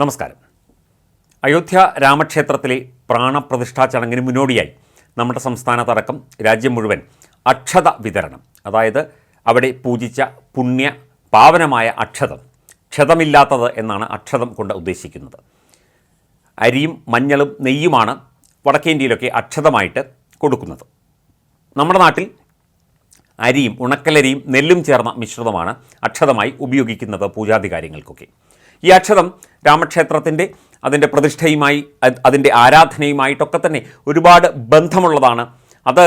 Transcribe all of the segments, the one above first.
നമസ്കാരം. അയോധ്യ രാമക്ഷേത്രത്തിലെ പ്രാണപ്രതിഷ്ഠാ ചടങ്ങിന് മുന്നോടിയായി നമ്മുടെ സംസ്ഥാനത്തടക്കം രാജ്യം മുഴുവൻ അക്ഷത വിതരണം. അതായത് അവിടെ പൂജിച്ച പുണ്യ പാവനമായ അക്ഷതം. ക്ഷതമില്ലാത്തത് എന്നാണ് അക്ഷതം കൊണ്ട് ഉദ്ദേശിക്കുന്നത്. അരിയും മഞ്ഞളും നെയ്യുമാണ് വടക്കേ ഇന്ത്യയിലൊക്കെ അക്ഷതമായിട്ട് കൊടുക്കുന്നത്. നമ്മുടെ നാട്ടിൽ അരിയും ഉണക്കലരിയും നെല്ലും ചേർന്ന മിശ്രിതമാണ് അക്ഷതമായി ഉപയോഗിക്കുന്നത് പൂജാതി കാര്യങ്ങൾക്കൊക്കെ ഈ അക്ഷരം രാമക്ഷേത്രത്തിന്റെ അതിന്റെ പ്രതിഷ്ഠയുമായി അത് അതിന്റെ ആരാധനയുമായിട്ടൊക്കെ തന്നെ ഒരുപാട് ബന്ധമുള്ളതാണ്. അത്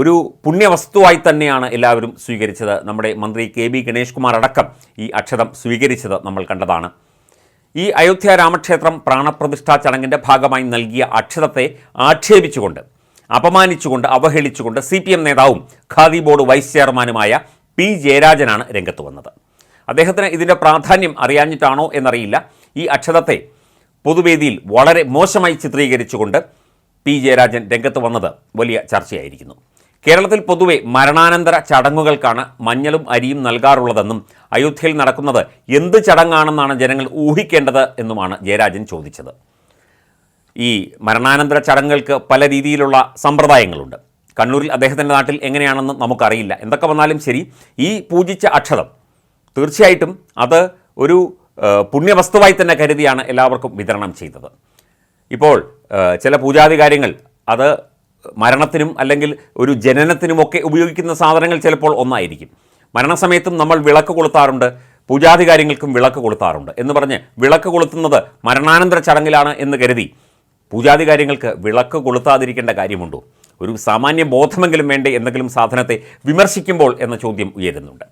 ഒരു പുണ്യവസ്തുവായി തന്നെയാണ് എല്ലാവരും സ്വീകരിച്ചത്. നമ്മുടെ മന്ത്രി കെ ബി ഗണേഷ് കുമാർ അടക്കം ഈ അക്ഷരം സ്വീകരിച്ചത് നമ്മൾ കണ്ടതാണ്. ഈ അയോധ്യ രാമക്ഷേത്രം പ്രാണപ്രതിഷ്ഠാ ചടങ്ങിന്റെ ഭാഗമായി നൽകിയ അക്ഷരത്തെ ആക്ഷേപിച്ചുകൊണ്ട് അപമാനിച്ചുകൊണ്ട് അവഹേളിച്ചുകൊണ്ട് സി പി എം നേതാവും ഖാദി ബോർഡ് വൈസ് ചെയർമാനുമായ പി ജയരാജനാണ് രംഗത്ത് വന്നത്. അദ്ദേഹത്തിന് ഇതിന്റെ പ്രാധാന്യം അറിയാഞ്ഞിട്ടാണോ എന്നറിയില്ല. ഈ അക്ഷതത്തെ പൊതുവേദിയിൽ വളരെ മോശമായി ചിത്രീകരിച്ചുകൊണ്ട് പി. ജയരാജൻ രംഗത്ത് വന്നത് വലിയ ചർച്ചയായിരിക്കുന്നു. കേരളത്തിൽ പൊതുവെ മരണാനന്തര ചടങ്ങുകൾക്കാണ് മഞ്ഞളും അരിയും നൽകാറുള്ളതെന്നും അയോധ്യയിൽ നടക്കുന്നത് എന്ത് ചടങ്ങാണെന്നാണ് ജനങ്ങൾ ഊഹിക്കേണ്ടത് എന്നുമാണ് ജയരാജൻ ചോദിച്ചത്. ഈ മരണാനന്തര ചടങ്ങുകൾക്ക് പല രീതിയിലുള്ള സമ്പ്രദായങ്ങളുണ്ട്. കണ്ണൂരിൽ അദ്ദേഹത്തിന്റെ നാട്ടിൽ എങ്ങനെയാണെന്ന് നമുക്കറിയില്ല. എന്തൊക്കെ വന്നാലും ശരി ഈ പൂജിച്ച അക്ഷതം തീർച്ചയായിട്ടും അത് ഒരു പുണ്യവസ്തുവായി തന്നെ കരുതിയാണ് എല്ലാവർക്കും വിതരണം ചെയ്തത്. ഇപ്പോൾ ചില പൂജാതി കാര്യങ്ങൾ അത് മരണത്തിനും അല്ലെങ്കിൽ ഒരു ജനനത്തിനുമൊക്കെ ഉപയോഗിക്കുന്ന സാധനങ്ങൾ ചിലപ്പോൾ ഒന്നായിരിക്കും. മരണസമയത്തും നമ്മൾ വിളക്ക് കൊളുത്താറുണ്ട് പൂജാതി കാര്യങ്ങൾക്കും വിളക്ക് കൊളുത്താറുണ്ട് എന്ന് പറഞ്ഞ് വിളക്ക് കൊളുത്തുന്നത് മരണാനന്തര ചടങ്ങിലാണ് എന്ന് കരുതി പൂജാതി കാര്യങ്ങൾക്ക് വിളക്ക് കൊളുത്താതിരിക്കേണ്ട കാര്യമുണ്ടോ? ഒരു സാമാന്യ ബോധമെങ്കിലും വേണ്ടേ? എന്തെങ്കിലും സാധനത്തെ വിമർശിക്കുമ്പോൾ എന്ന ചോദ്യം ഉയരുന്നുണ്ട്.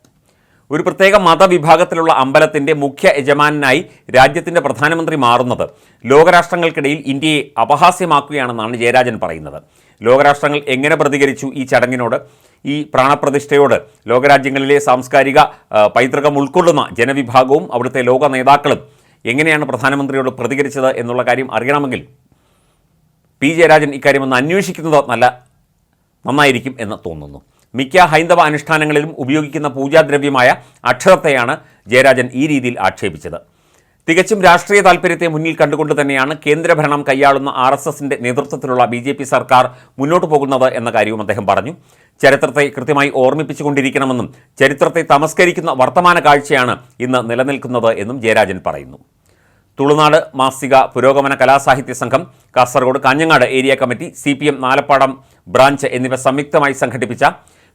ഒരു പ്രത്യേക മതവിഭാഗത്തിലുള്ള അമ്പലത്തിന്റെ മുഖ്യ യജമാനായി രാജ്യത്തിന്റെ പ്രധാനമന്ത്രി മാറുന്നത് ലോകരാഷ്ട്രങ്ങൾക്കിടയിൽ ഇന്ത്യയെ അപഹാസ്യമാക്കുകയാണെന്നാണ് ജയരാജൻ പറയുന്നത്. ലോകരാഷ്ട്രങ്ങൾ എങ്ങനെ പ്രതികരിച്ചു ഈ ചടങ്ങിനോട്? ഈ പ്രാണപ്രതിഷ്ഠയോട് ലോകരാജ്യങ്ങളിലെ സാംസ്കാരിക പൈതൃകം ഉൾക്കൊള്ളുന്ന ജനവിഭാഗവും അവിടുത്തെ ലോക നേതാക്കളും എങ്ങനെയാണ് പ്രധാനമന്ത്രിയോട് പ്രതികരിച്ചത് എന്നുള്ള കാര്യം അറിയണമെങ്കിൽ പി ജയരാജൻ ഇക്കാര്യം ഒന്ന് അന്വേഷിക്കുന്നത് നല്ല നന്നായിരിക്കും എന്ന് തോന്നുന്നു. മിക്ക ഹൈന്ദവ അനുഷ്ഠാനങ്ങളിലും ഉപയോഗിക്കുന്ന പൂജാദ്രവ്യമായ അക്ഷരത്തെയാണ് ജയരാജൻ ഈ രീതിയിൽ ആക്ഷേപിച്ചത്. തികച്ചും രാഷ്ട്രീയ താൽപ്പര്യത്തെ മുന്നിൽ കണ്ടുകൊണ്ട് തന്നെയാണ് കേന്ദ്രഭരണം കൈയാളുന്ന ആർ എസ് എസിന്റെ നേതൃത്വത്തിലുള്ള ബി ജെ പി സർക്കാർ മുന്നോട്ട് പോകുന്നത് എന്ന കാര്യവും അദ്ദേഹം പറഞ്ഞു. ചരിത്രത്തെ കൃത്യമായി ഓർമ്മിപ്പിച്ചുകൊണ്ടിരിക്കണമെന്നും ചരിത്രത്തെ തമസ്കരിക്കുന്ന വർത്തമാന കാഴ്ചയാണ് ഇന്ന് നിലനിൽക്കുന്നത് എന്നും ജയരാജൻ പറയുന്നു. തുളുനാട് മാസിക Purogamana Kalasahithya Sangham Kasaragod Kanhangad area committee C P M Nalappadam branch എന്നിവ സംയുക്തമായി സംഘടിപ്പിച്ച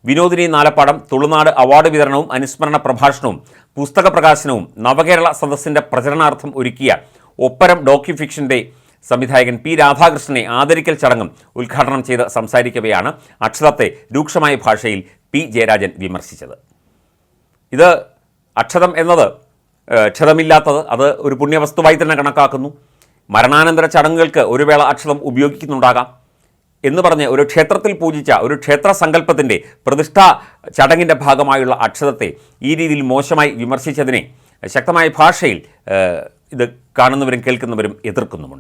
വിനോദിനി നാലപ്പാടം തുളുനാട് അവാർഡ് വിതരണവും അനുസ്മരണ പ്രഭാഷണവും പുസ്തക പ്രകാശനവും നവകേരള സദസ്സിന്റെ പ്രചരണാർത്ഥം ഒരുക്കിയ ഒപ്പരം ഡോക്യുഫിക്ഷന്റെ സംവിധായകൻ പി രാധാകൃഷ്ണനെ ആദരിക്കൽ ചടങ്ങും ഉദ്ഘാടനം ചെയ്ത് സംസാരിക്കവെയാണ് അക്ഷതത്തെ രൂക്ഷമായ ഭാഷയിൽ പി ജയരാജൻ വിമർശിച്ചത്. ഇത് അക്ഷതം എന്നത് ക്ഷതമില്ലാത്തത് അത് ഒരു പുണ്യവസ്തുവായി തന്നെ കണക്കാക്കുന്നു. മരണാനന്തര ചടങ്ങുകൾക്ക് ഒരു വേള അക്ഷതം ഉപയോഗിക്കുന്നുണ്ടാകാം. എന്ന് പറഞ്ഞ് ഒരു ക്ഷേത്രത്തിൽ പൂജിച്ച ഒരു ക്ഷേത്ര സങ്കല്പത്തിന്റെ പ്രതിഷ്ഠാ ചടങ്ങിന്റെ ഭാഗമായുള്ള അക്ഷതത്തെ ഈ രീതിയിൽ മോശമായി വിമർശിച്ചതിനെ ശക്തമായ ഭാഷയിൽ ഇത് കാണുന്നവരും കേൾക്കുന്നവരും എതിർക്കുന്നുമുണ്ട്.